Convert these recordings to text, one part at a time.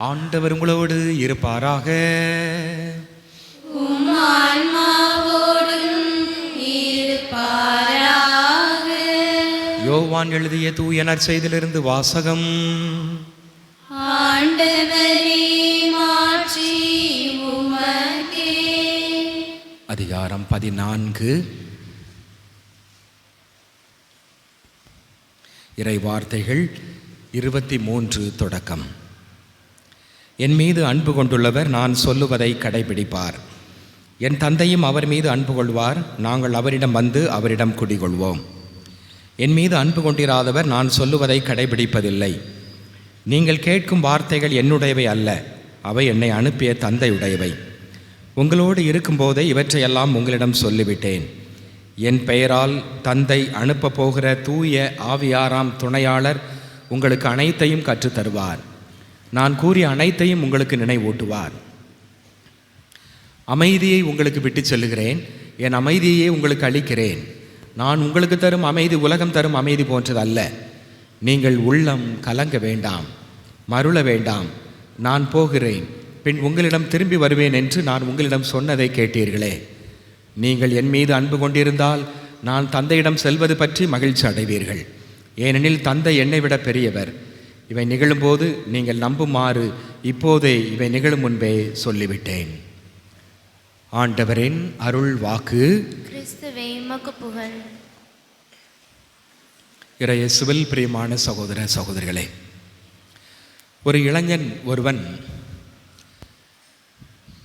ஆண்டவர் உங்களோடு இருப்பாராக. யோவான் எழுதிய தூய நற்செய்தியிலிருந்து வாசகம். அதிகாரம் பதினான்கு. இறை வார்த்தைகள் இருபத்தி மூன்று தொடக்கம். என் மீது அன்பு கொண்டுள்ளவர் நான் சொல்லுவதை கடைபிடிப்பார். என் தந்தையும் அவர் மீது அன்பு கொள்வார் நாங்கள் அவரிடம் வந்து அவரிடம் குடிகொள்வோம். என் மீது அன்பு கொண்டிராதவர் நான் சொல்லுவதை கடைபிடிப்பதில்லை. நீங்கள் கேட்கும் வார்த்தைகள் என்னுடையவை அல்ல அவை என்னை அனுப்பிய தந்தையுடையவை. உங்களோடு இருக்கும்போதே இவற்றையெல்லாம் உங்களிடம் சொல்லிவிட்டேன். என் பெயரால் தந்தை அனுப்பப் போகிற தூய ஆவியாராம் துணையாளர் உங்களுக்கு அனைத்தையும் கற்றுத் தருவார் நான் கூறிய அனைத்தையும் உங்களுக்கு நினைவூட்டுவார். அமைதியை உங்களுக்கு விட்டுச் செல்லுகிறேன். என் அமைதியை உங்களுக்கு அளிக்கிறேன். நான் உங்களுக்கு தரும் அமைதி உலகம் தரும் அமைதி போன்றது அல்ல நீங்கள் உள்ளம் கலங்க வேண்டாம். மருள வேண்டாம். நான் போகிறேன். பின் உங்களிடம் திரும்பி வருவேன் என்று நான் உங்களிடம் சொன்னதை கேட்டீர்களே. நீங்கள் என் மீது அன்பு கொண்டிருந்தால் நான் தந்தையிடம் செல்வது பற்றி மகிழ்ச்சி அடைவீர்கள். ஏனெனில் தந்தை என்னை விட பெரியவர். இவை நிகழும்போது நீங்கள் நம்புமாறு இப்போதே இவை நிகழும் முன்பே சொல்லிவிட்டேன். ஆண்டவரின் அருள் வாக்கு. புகழ். இறையேசுவில் பிரியமான சகோதர சகோதரிகளே ஒரு இளைஞன் ஒருவன்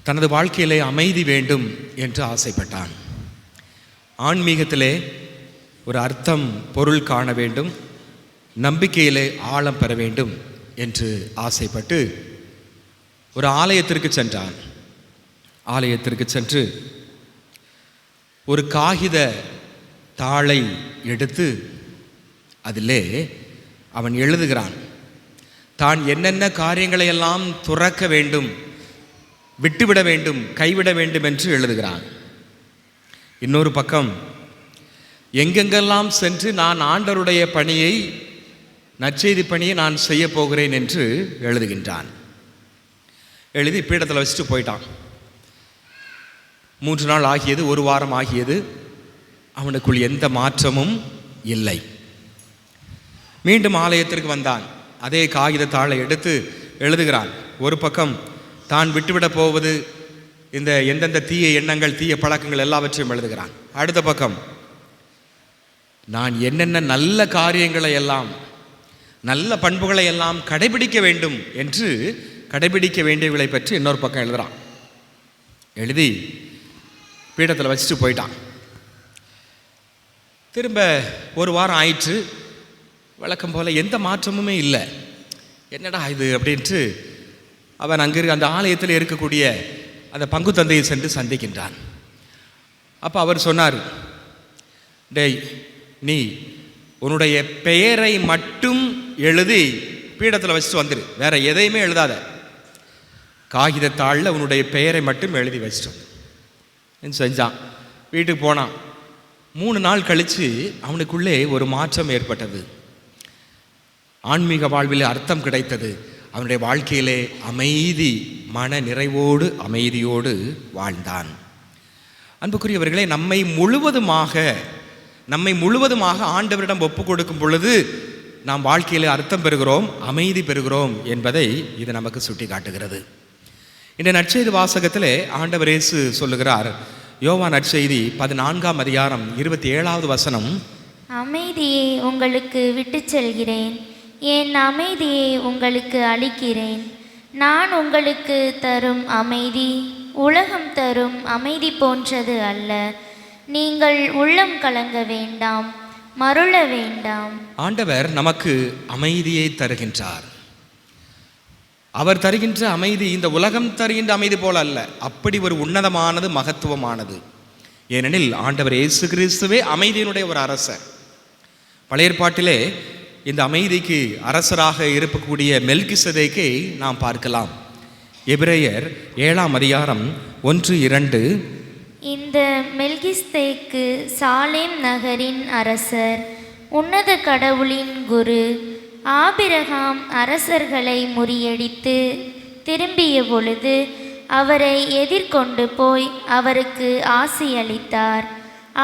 தனது வாழ்க்கையிலே அமைதி வேண்டும் என்று ஆசைப்பட்டான். ஆன்மீகத்திலே ஒரு அர்த்தம் பொருள் காண வேண்டும். நம்பிக்கையிலே ஆழம் பெற வேண்டும் என்று ஆசைப்பட்டு ஒரு ஆலயத்திற்கு சென்றான். ஆலயத்திற்கு சென்று ஒரு காகித தாளை எடுத்து அதிலே அவன் எழுதுகிறான். தான் என்னென்ன காரியங்களை எல்லாம் துறக்க வேண்டும் விட்டுவிட வேண்டும் கைவிட வேண்டும் என்று எழுதுகிறான். இன்னொரு பக்கம் எங்கெங்கெல்லாம் சென்று நான் ஆண்டருடைய பணியை நற்செய்தி பணியை நான் செய்ய போகிறேன் என்று எழுதுகின்றான். எழுதி பீடத்தில் வச்சுட்டு போயிட்டான். மூன்று நாள் ஆகியது ஒரு வாரம் ஆகியது அவனுக்குள் எந்த மாற்றமும் இல்லை. மீண்டும் ஆலயத்திற்கு வந்தான். அதே காகித தாளை எடுத்து எழுதுகிறான். ஒரு பக்கம் தான் விட்டுவிடப் போவது இந்த எந்தெந்த தீய எண்ணங்கள் தீய பழக்கங்கள் எல்லாவற்றையும் எழுதுகிறான். அடுத்த பக்கம் நான் என்னென்ன நல்ல காரியங்களை எல்லாம் நல்ல பண்புகளை எல்லாம் கடைபிடிக்க வேண்டும் என்று கடைபிடிக்க வேண்டியவர்களை பற்றி இன்னொரு பக்கம் எழுதுகிறான் எழுதி பீடத்தில் வச்சுட்டு போயிட்டான். திரும்ப ஒரு வாரம் ஆயிற்று. வழக்கம் போல் எந்த மாற்றமுமே இல்லை. என்னடா இது அப்படின்ட்டு அவன் அங்கே அந்த ஆலயத்தில் இருக்கக்கூடிய அந்த பங்கு தந்தையை சென்று சந்திக்கின்றான். அப்போ அவர் சொன்னார் டேய் நீ உன்னுடைய பெயரை மட்டும் எழுதி பீடத்தில் வச்சுட்டு வந்துரு. வேற எதையுமே எழுதாத. காகிதத்தாளில் உன்னுடைய பெயரை மட்டும் எழுதி வச்சிட்டோம் செஞ்சான்? வீட்டுக்கு போனான். மூணு நாள் கழித்து அவனுக்குள்ளே ஒரு மாற்றம் ஏற்பட்டது. ஆன்மீக வாழ்வில் அர்த்தம் கிடைத்தது. அவனுடைய வாழ்க்கையிலே அமைதி மன நிறைவோடு அமைதியோடு வாழ்ந்தான். அன்புக்குரியவர்களே நம்மை முழுவதுமாக நம்மை முழுவதுமாக ஆண்டவரிடம் ஒப்பு கொடுக்கும் பொழுது நாம் வாழ்க்கையில் அர்த்தம் பெறுகிறோம் அமைதி பெறுகிறோம் என்பதை இது நமக்கு சுட்டி காட்டுகிறது இந்த நற்செய்தி வாசகத்திலே ஆண்டவர் இயேசு சொல்லுகிறார் யோவா நற்செய்தி பதினான்காம் அதிகாரம் இருபத்தி ஏழாவது வசனம். அமைதியை உங்களுக்கு விட்டு செல்கிறேன் என் அமைதியை உங்களுக்கு அளிக்கிறேன். நான் உங்களுக்கு தரும் அமைதி உலகம் தரும் அமைதி போன்றது அல்ல. நீங்கள் உள்ளம் கலங்க வேண்டாம் மருள வேண்டாம். ஆண்டவர் நமக்கு அமைதியை தருகின்றார். அவர் தருகின்ற அமைதி இந்த உலகம் தருகின்ற அமைதி போல அல்ல அப்படி ஒரு உன்னதமானது மகத்துவமானது. ஏனெனில் ஆண்டவர் இயேசு கிறிஸ்துவே அமைதியினுடைய ஒரு அரசர். பழைய ஏற்பாட்டிலே இந்த அமைதிக்கு அரசராக இருக்கக்கூடிய மெல்கிசதேக்கை நாம் பார்க்கலாம். எபிரேயர் ஏழாம் அதிகாரம் ஒன்று இரண்டு இந்த மெல்கிஸ்தேக்கு சாலேம் நகரின் அரசர் உன்னத கடவுளின் குரு ஆபிரகாம் அரசர்களை முறியடித்து திரும்பிய பொழுது அவரை எதிர்கொண்டு போய் அவருக்கு ஆசியளித்தார்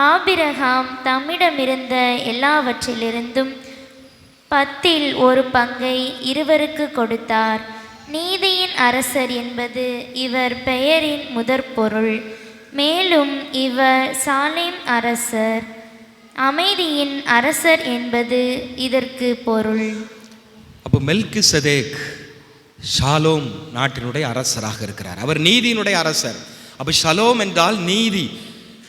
ஆபிரகாம் தம்மிடமிருந்த எல்லாவற்றிலிருந்தும் பத்தில் ஒரு பங்கை இருவருக்கு கொடுத்தார். நீதியின் அரசர் என்பது இவர் பெயரின் முதற்பொருள். மேலும் இவர் சாலேம் அரசர். அமைதியின் அரசர் என்பது இதற்கு பொருள். அப்போ மெல்கு சதேக் ஷாலோம் நாட்டினுடைய அரசராக இருக்கிறார். அவர் நீதியினுடைய அரசர். அப்போ ஷலோம் என்றால் நீதி.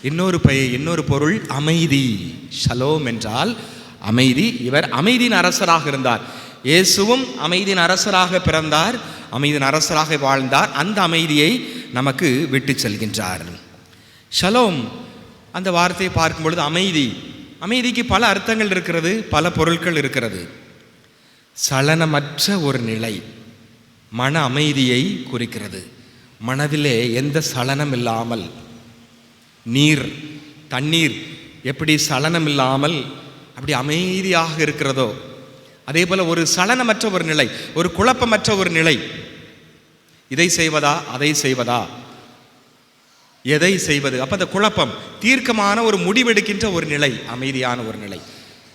இன்னொரு பெயர் இன்னொரு பொருள் அமைதி. ஷலோம் என்றால் அமைதி. இவர் அமைதியின் அரசராக இருந்தார். இயேசுவும் அமைதியின் அரசராக பிறந்தார். அமைதியின் அரசராக வாழ்ந்தார். அந்த அமைதியை நமக்கு விட்டு செல்கின்றார். ஷலோம். அந்த வார்த்தையை பார்க்கும் பொழுது அமைதி. அமைதிக்கு பல அர்த்தங்கள் இருக்கிறது பல பொருட்கள் இருக்கிறது. சலனமற்ற ஒரு நிலை மன அமைதியை குறிக்கிறது. மனதிலே எந்த சலனம் இல்லாமல். நீர் தண்ணீர் எப்படி சலனம் இல்லாமல் அப்படி அமைதியாக இருக்கிறதோ அதே போல் ஒரு சலனமற்ற ஒரு நிலை ஒரு குழப்பமற்ற ஒரு நிலை. இதை செய்வதா அதை செய்வதா? எதை செய்வது? அப்போ அந்த குழப்பம் தீர்க்கமான ஒரு முடிவெடுக்கின்ற ஒரு நிலை அமைதியான ஒரு நிலை.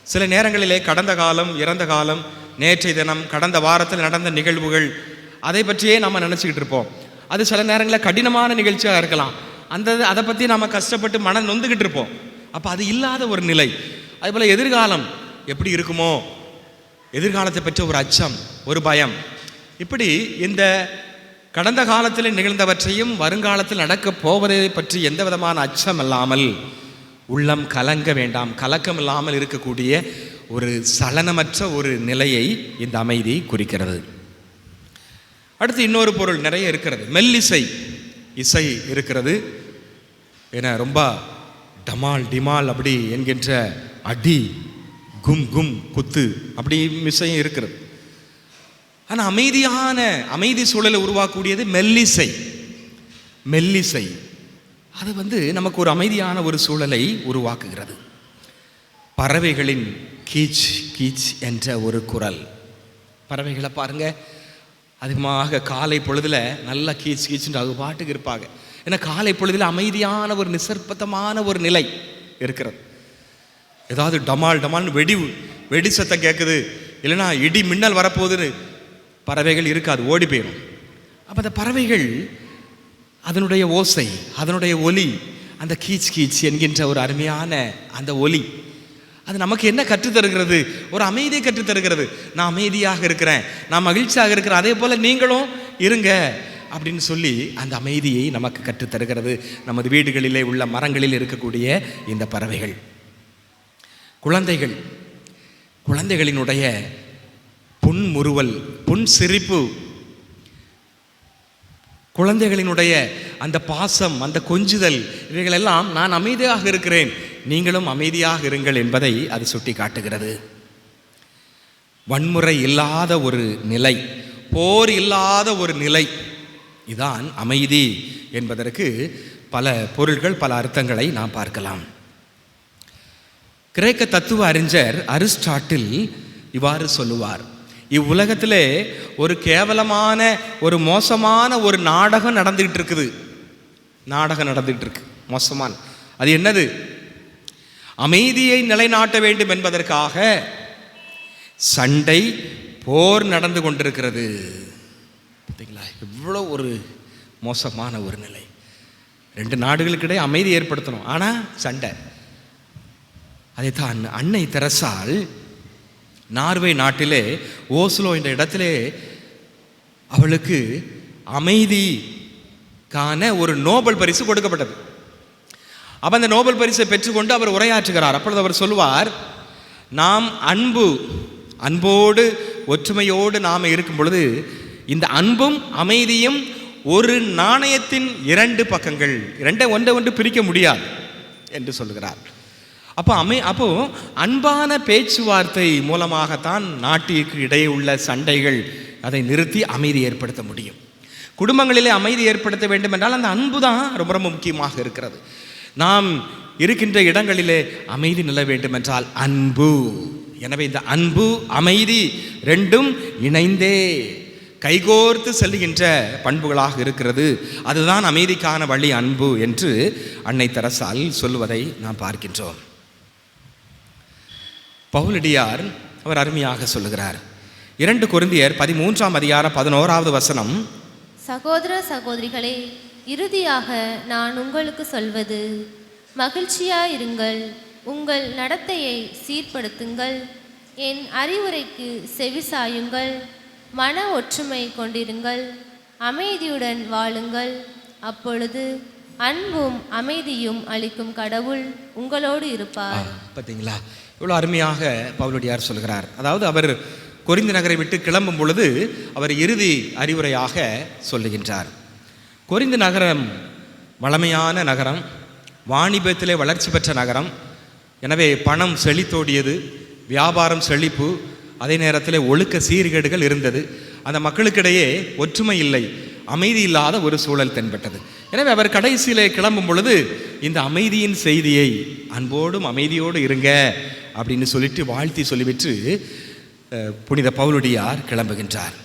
சில நேரங்களிலே கடந்த காலம் இறந்த காலம் நேற்றைய தினம் கடந்த வாரத்தில் நடந்த நிகழ்வுகள் அதை பற்றியே நம்ம நினச்சிக்கிட்டு இருப்போம். அது சில நேரங்களில் கடினமான நிகழ்ச்சியாக இருக்கலாம். அந்த அதை பற்றி நம்ம கஷ்டப்பட்டு மன நொந்துக்கிட்டு இருப்போம். அப்போ அது இல்லாத ஒரு நிலை. அதுபோல் எதிர்காலம் எப்படி இருக்குமோ? எதிர்காலத்தை பற்றி ஒரு அச்சம் ஒரு பயம். இப்படி இந்த கடந்த காலத்தில் நிகழ்ந்தவற்றையும் வருங்காலத்தில் நடக்கப் போவதை பற்றி எந்த விதமான அச்சம் இல்லாமல் உள்ளம் கலங்க வேண்டாம் கலக்கம் இல்லாமல் இருக்கக்கூடிய ஒரு சலனமற்ற ஒரு நிலையை இந்த அமைதி குறிக்கிறது. அடுத்து இன்னொரு பொருள் நிறைய இருக்கிறது. மெல்லிசை இசை இருக்கிறது என ரொம்ப டமால் டிமால் அப்படி என்கின்ற அடி கும் கும் குத்து அப்படி இசையும் இருக்கிறது. ஆனால் அமைதியான அமைதி சூழலை உருவாக்கக்கூடியது மெல்லிசை. மெல்லிசை. அது வந்து நமக்கு ஒரு அமைதியான ஒரு சூழலை உருவாக்குகிறது. பறவைகளின் கீச் கீச் என்ற ஒரு குரல். பறவைகளை பாருங்கள் அதிகமாக காலை பொழுதில் நல்லா கீச் கீச்சுன்னு அது பாட்டுக்கு இருப்பாங்க. ஏன்னா காலை பொழுதில் அமைதியான ஒரு நிசர்பத்தமான ஒரு நிலை இருக்கிறது. ஏதாவது டமால் டமால்னு வெடி வெடி சத்தம் கேட்குது இல்லைன்னா இடி மின்னல் வரப்போகுதுன்னு பறவைகள் இருக்காது ஓடி போயிடும் அப்போ அந்த பறவைகள் அதனுடைய ஓசை அதனுடைய ஒலி அந்த கீச் கீச் என்கின்ற ஒரு அருமையான அந்த ஒலி அது நமக்கு என்ன கற்றுத்தருகிறது ஒரு அமைதியை கற்றுத்தருகிறது நான் அமைதியாக இருக்கிறேன் நான் மகிழ்ச்சியாக இருக்கிறேன் அதே போல் நீங்களும் இருங்க அப்படின்னு சொல்லி அந்த அமைதியை நமக்கு கற்றுத்தருகிறது நமது வீடுகளிலே உள்ள மரங்களில் இருக்கக்கூடிய இந்த பறவைகள். குழந்தைகள் குழந்தைகளினுடைய புன்முறுவல் புன் சிரிப்பு. குழந்தைகளினுடைய அந்த பாசம் அந்த கொஞ்சுதல் இவைகளெல்லாம் நான் அமைதியாக இருக்கிறேன். நீங்களும் அமைதியாக இருங்கள் என்பதை அது சுட்டி காட்டுகிறது வன்முறை இல்லாத ஒரு நிலை போர் இல்லாத ஒரு நிலை இதான் அமைதி என்பதற்கு பல பொருள்கள் பல அர்த்தங்களை நாம் பார்க்கலாம். கிரேக்க தத்துவ அறிஞர் அரிஸ்டாட்டில் இவ்வாறு சொல்லுவார். இவ்வுலகத்திலே ஒரு கேவலமான ஒரு மோசமான ஒரு நாடகம் நடந்துக்கிட்டு இருக்குது நாடகம் நடந்துகிட்டு இருக்கு மோசமான. அது என்னது? அமைதியை நிலைநாட்ட வேண்டும் என்பதற்காக சண்டை போர் நடந்து கொண்டிருக்கிறது. பார்த்தீங்களா? எவ்வளோ ஒரு மோசமான ஒரு நிலை. ரெண்டு நாடுகளுக்கிடையே அமைதி ஏற்படுத்தணும். ஆனால் சண்டை. அதைத்தான் அன்னை தெரசால் நார்வே நாட்டிலே ஓஸ்லோ என்ற இடத்திலே அவளுக்கு அமைதிக்கான ஒரு நோபல் பரிசு கொடுக்கப்பட்டது. அப்போ அந்த நோபல் பரிசை பெற்றுக்கொண்டு அவர் உரையாற்றுகிறார். அப்பொழுது அவர் சொல்வார் நாம் அன்பு அன்போடு ஒற்றுமையோடு நாம் இருக்கும் பொழுது இந்த அன்பும் அமைதியும் ஒரு நாணயத்தின் இரண்டு பக்கங்கள் இரண்டை ஒன்றை ஒன்று பிரிக்க முடியாது என்று சொல்லுகிறார். அப்போ அமை அப்போ அன்பான பேச்சுவார்த்தை மூலமாகத்தான் நாட்டிற்கு இடையே உள்ள சண்டைகள் அதை நிறுத்தி அமைதி ஏற்படுத்த முடியும். குடும்பங்களிலே அமைதி ஏற்படுத்த வேண்டும் என்றால் அந்த அன்பு தான் ரொம்ப ரொம்ப முக்கியமாக இருக்கிறது. நாம் இருக்கின்ற இடங்களிலே அமைதி நில வேண்டும் என்றால் அன்பு. எனவே இந்த அன்பு அமைதி ரெண்டும் இணைந்தே கைகோர்த்து செல்லுகின்ற பண்புகளாக இருக்கிறது. அதுதான் அமைதிக்கான வழி அன்பு என்று அன்னை தெரசால் சொல்வதை நாம் பார்க்கின்றோம். பவுலடியார் அவர் அருமையாக சொல்லுகிறார். இரண்டு கொரிந்தியர் பதிமூன்றாம் அதிகாரம் பதினோராவது வசனம். சகோதர சகோதரிகளே இறுதியாக நான் உங்களுக்கு சொல்வது மகிழ்ச்சியாயிருங்கள் உங்கள் நடத்தையை சீர்படுத்துங்கள் என் அறிவுரைக்கு செவிசாயுங்கள் மன ஒற்றுமை கொண்டிருங்கள் அமைதியுடன் வாழுங்கள் அப்பொழுது அன்பும் அமைதியும் அளிக்கும் கடவுள் உங்களோடு இருப்பார். பார்த்தீங்களா இவ்வளோ அருமையாக பவுலடியார் சொல்கிறார். அதாவது அவர் கொரிந்து நகரை விட்டு கிளம்பும் பொழுது அவர் இறுதி அறிவுரையாக சொல்லுகின்றார். கொரிந்து நகரம் வளமையான நகரம் வாணிபத்திலே வளர்ச்சி பெற்ற நகரம் எனவே பணம் செழித்தோடியது வியாபாரம் செழிப்பு அதே நேரத்தில் ஒழுக்க சீர்கேடுகள் இருந்தது. அந்த மக்களுக்கிடையே ஒற்றுமை இல்லை அமைதி இல்லாத ஒரு சூழல் தென்பட்டது. எனவே அவர் கடைசியிலே கிளம்பும் பொழுது இந்த அமைதியின் செய்தியை அன்போடும் அமைதியோடு இருங்க அப்படின்னு சொல்லிட்டு வாழ்த்தி சொல்லிவிட்டு புனித பவுலுடியார் கிளம்புகின்றார்.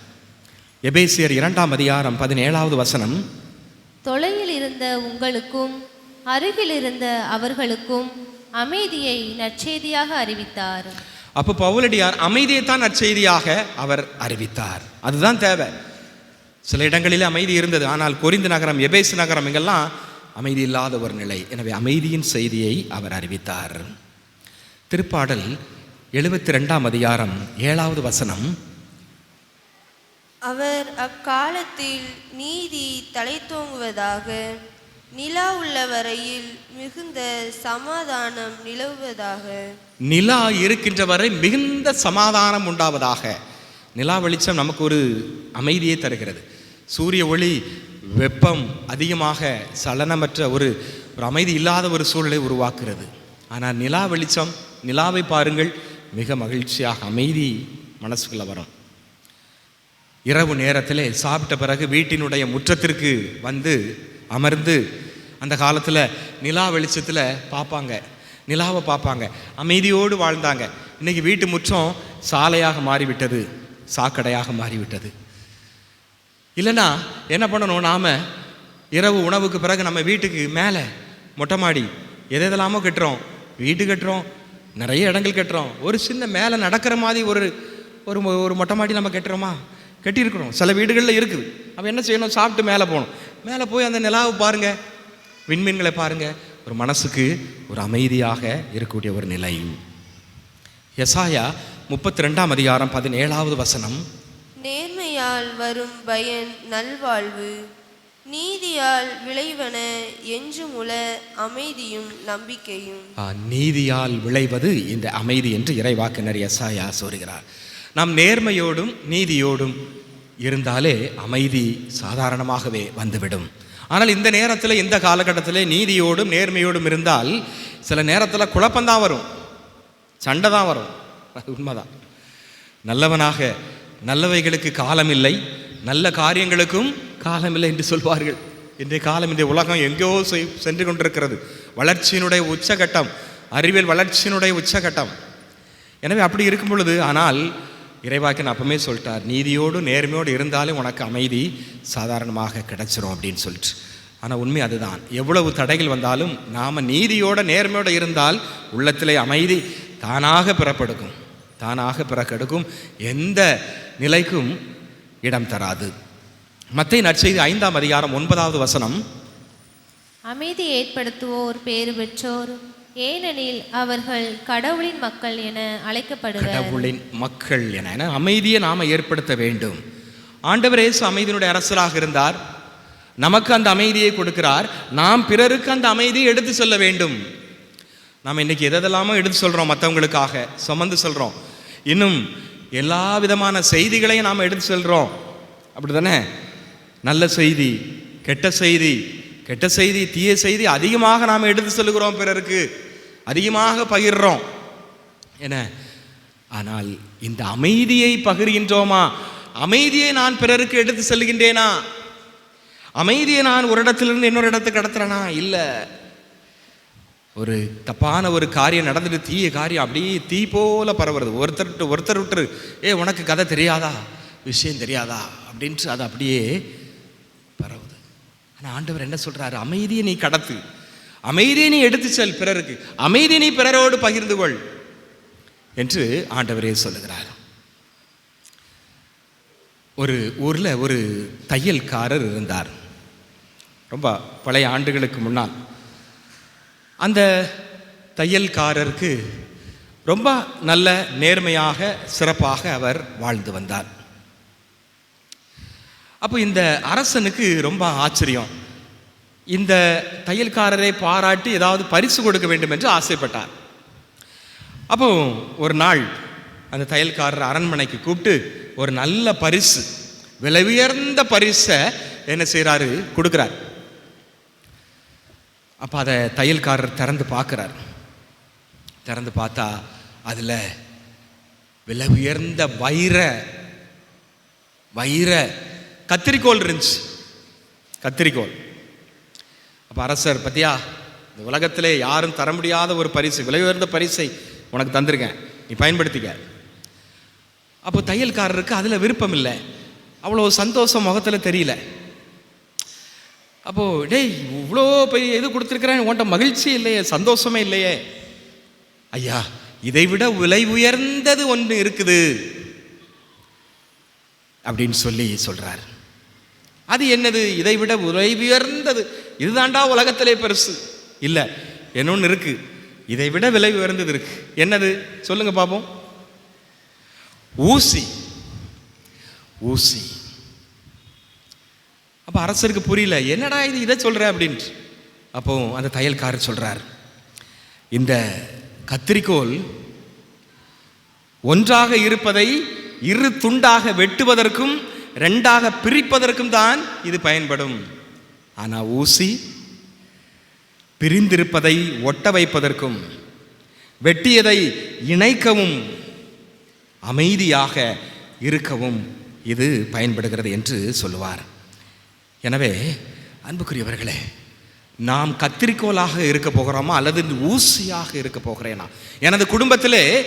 எபேசியர் இரண்டாம் அதிகாரம் பதினேழாவது வசனம். தொலையில் இருந்த உங்களுக்கும் அருகில் இருந்த அவர்களுக்கும் அமைதியை நற்செய்தியாக அறிவித்தார். அப்போ பவுலடியார் அமைதியைத்தான் நற்செய்தியாக அவர் அறிவித்தார். அதுதான் தேவை. சில இடங்களிலே அமைதி இருந்தது. ஆனால் கொரிந்து நகரம் எபேசு நகரம் இங்கெல்லாம் அமைதி இல்லாத ஒரு நிலை. எனவே அமைதியின் செய்தியை அவர் அறிவித்தார். திருப்பாடல் எழுபத்தி ரெண்டாம் அதிகாரம் ஏழாவது வசனம். அவர் அக்காலத்தில் நீதி தலைத்தோங்குவதாக நிலா உள்ள வரையில் மிகுந்த சமாதானம் நிலவுவதாக. நிலா இருக்கின்ற வரை மிகுந்த சமாதானம் உண்டாவதாக. நிலா வெளிச்சம் நமக்கு ஒரு அமைதியை தருகிறது. சூரிய ஒளி வெப்பம் அதிகமாக சலனமற்ற ஒரு ஒரு அமைதி இல்லாத ஒரு சூழலை உருவாக்குறது ஆனால் நிலா வெளிச்சம் நிலாவை பாருங்கள் மிக மகிழ்ச்சியாக அமைதி மனசுக்குள்ளே வரும். இரவு நேரத்தில் சாப்பிட்ட பிறகு வீட்டினுடைய முற்றத்திற்கு வந்து அமர்ந்து அந்த காலத்தில் நிலா வெளிச்சத்தில் பார்ப்பாங்க. நிலாவை பார்ப்பாங்க. அமைதியோடு வாழ்ந்தாங்க. இன்னைக்கு வீட்டு முற்றம் சாலையாக மாறிவிட்டது சாக்கடையாக மாறிவிட்டது. இல்லைன்னா என்ன பண்ணணும் நாம்? இரவு உணவுக்கு பிறகு நம்ம வீட்டுக்கு மேலே மொட்டை மாடி எது எதெல்லாமோ கட்டுறோம். வீடு கட்டுறோம் நிறைய இடங்கள் கட்டுறோம். ஒரு சின்ன மேலே நடக்கிற மாதிரி ஒரு ஒரு மொ- ஒரு மொட்டை மாடி நம்ம கட்டுறோமா? கட்டியிருக்கிறோம். சில வீடுகளில் இருக்குது. அப்போ என்ன செய்யணும்? சாப்பிட்டு மேலே போகணும். மேலே போய் அந்த நிலாவை பாருங்கள் விண்மீன்களை பாருங்கள் ஒரு மனசுக்கு ஒரு அமைதியாக இருக்கக்கூடிய ஒரு நிலை. எசாயா முப்பத்தி ரெண்டாம் அதிகாரம் பதினேழாவது வசனம். நேர்மையால் வரும் பயன் நல்வாழ்வு. நீதியால் விளைவன என்றுமுல அமைதியும் நம்பிக்கையும். நீதியால் விளைவது இந்த அமைதி என்று இறைவாக்கினர் எசாயா சொல்கிறார். நாம் நேர்மையோடும் நீதியோடும் இருந்தாலே அமைதி சாதாரணமாகவே வந்துவிடும். ஆனால் இந்த நேரத்தில் இந்த காலகட்டத்தில் நீதியோடும் நேர்மையோடும் இருந்தால் சில நேரத்தில் குழப்பந்தான் வரும். சண்டை தான் வரும். உண்மைதான். நல்லவனாக நல்லவைகளுக்கு காலம் இல்லை நல்ல காரியங்களுக்கும் காலமில்லை என்று சொல்வார்கள். இன்றைய காலம் இன்றைய உலகம் எங்கேயோ சென்று கொண்டிருக்கிறது. வளர்ச்சியினுடைய உச்சகட்டம் அறிவியல் வளர்ச்சியினுடைய உச்சகட்டம். எனவே அப்படி இருக்கும் பொழுது ஆனால் இறைவாக்கன் அப்பமே சொல்லிட்டார் நீதியோடு நேர்மையோடு இருந்தாலே உனக்கு அமைதி சாதாரணமாக கிடைச்சிரும் அப்படின்னு சொல்லிட்டு. ஆனால் உண்மை அதுதான். எவ்வளவு தடைகள் வந்தாலும் நாம் நீதியோட நேர்மையோட இருந்தால் உள்ளத்திலே அமைதி தானாக பிறப்பெடுக்கும். தானாக பிறக்கெடுக்கும். எந்த நிலைக்கும் இடம் தராது. மத்திய நற்செய்தி ஐந்தாம் அதிகாரம் ஒன்பதாவது வசனம். அமைதி ஏற்படுத்துவோர் பேறு பெற்றோர் ஏனெனில் அவர்கள் கடவுளின் மக்கள் என அழைக்கப்படுவர். கடவுளின் மக்கள் என என அமைதியை நாம் ஏற்படுத்த வேண்டும். ஆண்டவர் இயேசு அமைதியினுடைய அரசராக இருந்தார். நமக்கு அந்த அமைதியை கொடுக்கிறார். நாம் பிறருக்கு அந்த அமைதியை எடுத்து சொல்ல வேண்டும். நாம் இன்னைக்கு எதெல்லாமோ எடுத்து சொல்கிறோம் மற்றவங்களுக்காக சுமந்து சொல்கிறோம் இன்னும் எல்லா விதமான செய்திகளையும் நாம் எடுத்து சொல்கிறோம் அப்படி தானே நல்ல செய்தி கெட்ட செய்தி கெட்ட செய்தி தீய செய்தி அதிகமாக நாம் எடுத்து சொல்லுகிறோம் பிறருக்கு. அதிகமாக பகிர்றோம். என ஆனால் இந்த அமைதியை பகிர்கின்றோமா? அமைதியை நான் பிறருக்கு எடுத்து செல்கின்றேனா அமைதியை நான் ஒரு இடத்திலிருந்து இன்னொரு இடத்துக்கு கடத்துறேனா? இல்லை ஒரு தப்பான ஒரு காரியம் நடந்துட்டு தீய காரியம் அப்படியே தீ போல பரவுறது. ஒருத்தர் ஒருத்தர் விட்டு ஏ உனக்கு கதை தெரியாதா? விஷயம் தெரியாதா? அப்படின்ட்டு அது அப்படியே ஆனால் ஆண்டவர் என்ன சொல்கிறாரு அமைதியை நீ கடத்து. அமைதியை நீ எடுத்து செல் பிறருக்கு. அமைதியை நீ பிறரோடு பகிர்ந்து கொள். என்று ஆண்டவரே சொல்லுகிறார். ஒரு ஊரில் ஒரு தையல்காரர் இருந்தார். ரொம்ப பழைய ஆண்டுகளுக்கு முன்னால். அந்த தையல்காரருக்கு ரொம்ப நல்ல நேர்மையாக சிறப்பாக அவர் வாழ்ந்து வந்தார். அப்போ இந்த அரசனுக்கு ரொம்ப ஆச்சரியம். இந்த தையல்காரரை பாராட்டி ஏதாவது பரிசு கொடுக்க வேண்டும் என்று ஆசைப்பட்டார். அப்போ ஒரு நாள் அந்த தையல்காரர் அரண்மனைக்கு கூப்பிட்டு ஒரு நல்ல பரிசு விலை உயர்ந்த பரிசை என்ன செய்கிறாரு கொடுக்குறார். அப்போ அதை தையல்காரர் திறந்து பார்க்குறார். திறந்து பார்த்தா அதில் விலை உயர்ந்த வைர வைர கத்திரிக்கோல் இருந்துச்சு. கத்திரிக்கோள். அப்போ அரசர் பத்தியா இந்த உலகத்திலே யாரும் தர முடியாத ஒரு பரிசு விலை உயர்ந்த பரிசை உனக்கு தந்திருக்கேன். நீ பயன்படுத்திக்க. அப்போ தையல்காரருக்கு அதில் விருப்பம் இல்லை. அவ்வளோ சந்தோஷம் முகத்தில் தெரியல. அப்போது டேய் இவ்வளோ பெரிய இது கொடுத்துருக்குறேன் உன்ட்ட மகிழ்ச்சி இல்லையே சந்தோஷமே இல்லையே. ஐயா இதை விட விலை உயர்ந்தது ஒன்று இருக்குது. அப்படின்னு சொல்லி சொல்கிறார் அது என்னது? இதை விட உயர்ந்தது. இதுதான்டா உலகத்திலே பெருசு. இல்லை என்னொன்று இருக்கு? இதை விட விலை உயர்ந்தது இருக்கு. என்னது? சொல்லுங்க பார்ப்போம் ஊசி. ஊசி. அப்போ அரசருக்கு புரியல. என்னடா இது இதை சொல்ற அப்படின்ட்டு. அப்போ அந்த தையல்காரர் சொல்கிறார் இந்த கத்திரிக்கோல் ஒன்றாக இருப்பதை இரு துண்டாக வெட்டுவதற்கும் ரெண்டாக பிரிப்பதற்கும் தான் இது பயன்படும். ஆனால் ஊசி பிரிந்திருப்பதை ஒட்ட வைப்பதற்கும் வெட்டியதை இணைக்கவும் அமைதியாக இருக்கவும் இது பயன்படுகிறது என்று சொல்லுவார். எனவே அன்புக்குரியவர்களே நாம் கத்திரிக்கோலாக இருக்க போகிறோமா அல்லது ஊசியாக இருக்க போகிறேனா? எனது குடும்பத்திலே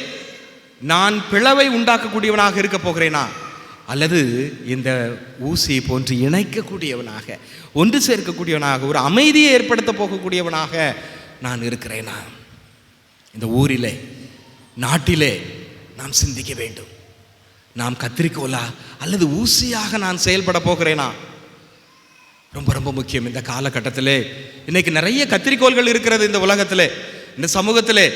நான் பிளவை உண்டாக்கக்கூடியவனாக இருக்க போகிறேனா? அல்லது இந்த ஊசியை போன்று இணைக்கக்கூடியவனாக ஒன்று சேர்க்கக்கூடியவனாக ஒரு அமைதியை ஏற்படுத்த போகக்கூடியவனாக நான் இருக்கிறேனா? இந்த ஊரிலே நாட்டிலே நாம் சிந்திக்க வேண்டும். நாம் கத்திரிக்கோலா அல்லது ஊசியாக நான் செயல்பட போகிறேனா? ரொம்ப ரொம்ப முக்கியம். இந்த காலகட்டத்திலே இன்னைக்கு நிறைய கத்திரிக்கோள்கள் இருக்கிறது இந்த உலகத்திலே. இந்த சமூகத்திலே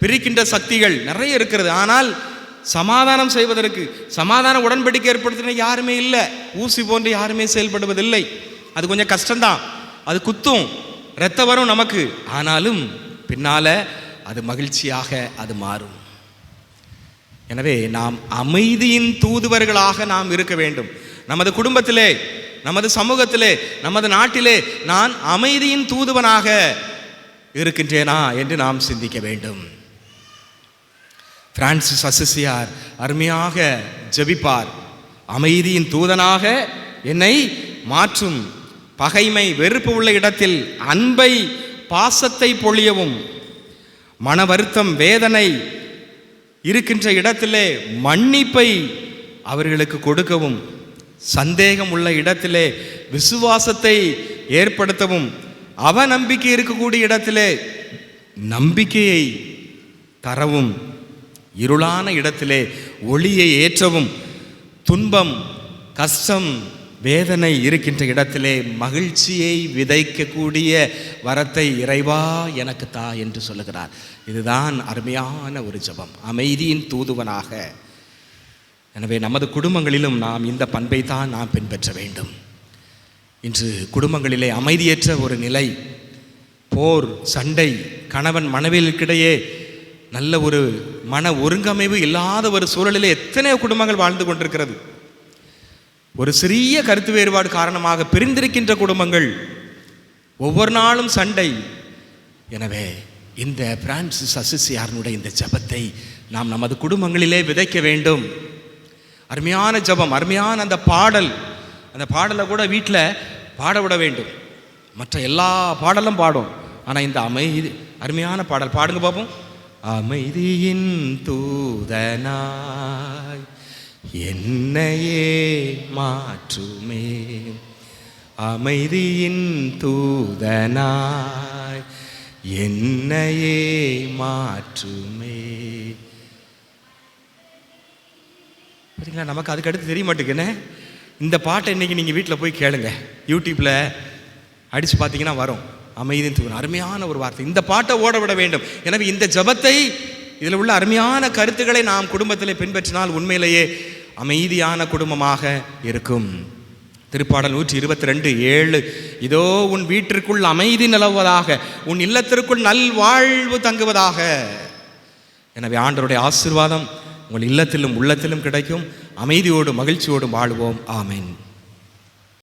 பிரிக்கின்ற சக்திகள் நிறைய இருக்கிறது. ஆனால் சமாதானம் செய்வதற்கு சமாதான உடன்படிக்கை ஏற்படுத்தின யாருமே இல்லை. ஊசி போன்று யாருமே செயல்படுவதில்லை. அது கொஞ்சம் கஷ்டம்தான். அது குத்தும் ரத்த வரும் நமக்கு. ஆனாலும் பின்னால அது மகிழ்ச்சியாக அது மாறும். எனவே நாம் அமைதியின் தூதுவர்களாக நாம் இருக்க வேண்டும். நமது குடும்பத்திலே நமது சமூகத்திலே நமது நாட்டிலே நான் அமைதியின் தூதுவனாக இருக்கின்றேனா என்று நாம் சிந்திக்க வேண்டும். பிரான்சிஸ் அசிசியார் அருமையாக ஜெபிப்பார். அமைதியின் தூதனாக என்னை மாற்றும். பகைமை வெறுப்பு உள்ள இடத்தில் அன்பை பாசத்தை பொழியவும். மன வருத்தம் வேதனை இருக்கின்ற இடத்திலே மன்னிப்பை அவர்களுக்கு கொடுக்கவும். சந்தேகம் உள்ள இடத்திலே விசுவாசத்தை ஏற்படுத்தவும். அவநம்பிக்கை இருக்கக்கூடிய இடத்திலே நம்பிக்கையை தரவும். இருளான இடத்திலே ஒளியை ஏற்றவும் துன்பம் கஷ்டம் வேதனை இருக்கின்ற இடத்திலே மகிழ்ச்சியை விதைக்கக்கூடிய வரத்தை இறைவா எனக்கு தா என்று சொல்லுகிறார். இதுதான் அருமையான ஒரு ஜெபம். அமைதியின் தூதுவனாக. எனவே நமது குடும்பங்களிலும் நாம் இந்த பண்பை தான் நாம் பின்பற்ற வேண்டும். இன்று குடும்பங்களிலே அமைதியற்ற ஒரு நிலை போர் சண்டை கணவன் மனைவிகளுக்கிடையே நல்ல ஒரு மன ஒருங்கமைவு இல்லாத ஒரு சூழலில் எத்தனை குடும்பங்கள் வாழ்ந்து கொண்டிருக்கிறது. ஒரு சிறிய கருத்து வேறுபாடு காரணமாக பிரிந்திருக்கின்ற குடும்பங்கள் ஒவ்வொரு நாளும் சண்டை. எனவே இந்த பிரான்சிஸ் அசிசியாரனுடைய இந்த ஜபத்தை நாம் நமது குடும்பங்களிலே விதைக்க வேண்டும். அருமையான ஜபம் அருமையான அந்த பாடல். அந்த பாடலை கூட வீட்டில் பாட விட வேண்டும். மற்ற எல்லா பாடலும் பாடும். ஆனால் இந்த அமைதி அருமையான பாடல். பாடுங்க பார்ப்போம் அமைதியின் தூதனாய் என்னையே மாற்றுமே. அமைதியின் தூதனாய் என்னையே மாற்றுமே. சரிங்களா நமக்கு அதுக்கு அடுத்து தெரிய மாட்டேங்குன்னு இந்த பாட்டை இன்னைக்கு நீங்கள் வீட்டில் போய் கேளுங்க. யூடியூப்பில் அடித்து பார்த்தீங்கன்னா வரும். அமைதியின் தூதன். அருமையான ஒரு வார்த்தை. இந்த பாட்டை ஓட விட வேண்டும். எனவே இந்த ஜபத்தை இதில் உள்ள அருமையான கருத்துக்களை நாம் குடும்பத்தில் பின்பற்றினால் உண்மையிலேயே அமைதியான குடும்பமாக இருக்கும். திருப்பாடல் நூற்றி இருபத்தி ரெண்டு ஏழு. இதோ உன் வீட்டிற்குள் அமைதி நிலவுவதாக உன் இல்லத்திற்குள் நல்வாழ்வு தங்குவதாக. எனவே ஆண்டருடைய ஆசீர்வாதம் உங்கள் இல்லத்திலும் உள்ளத்திலும் கிடைக்கும். அமைதியோடு மகிழ்ச்சியோடும் வாழ்வோம். ஆமேன்.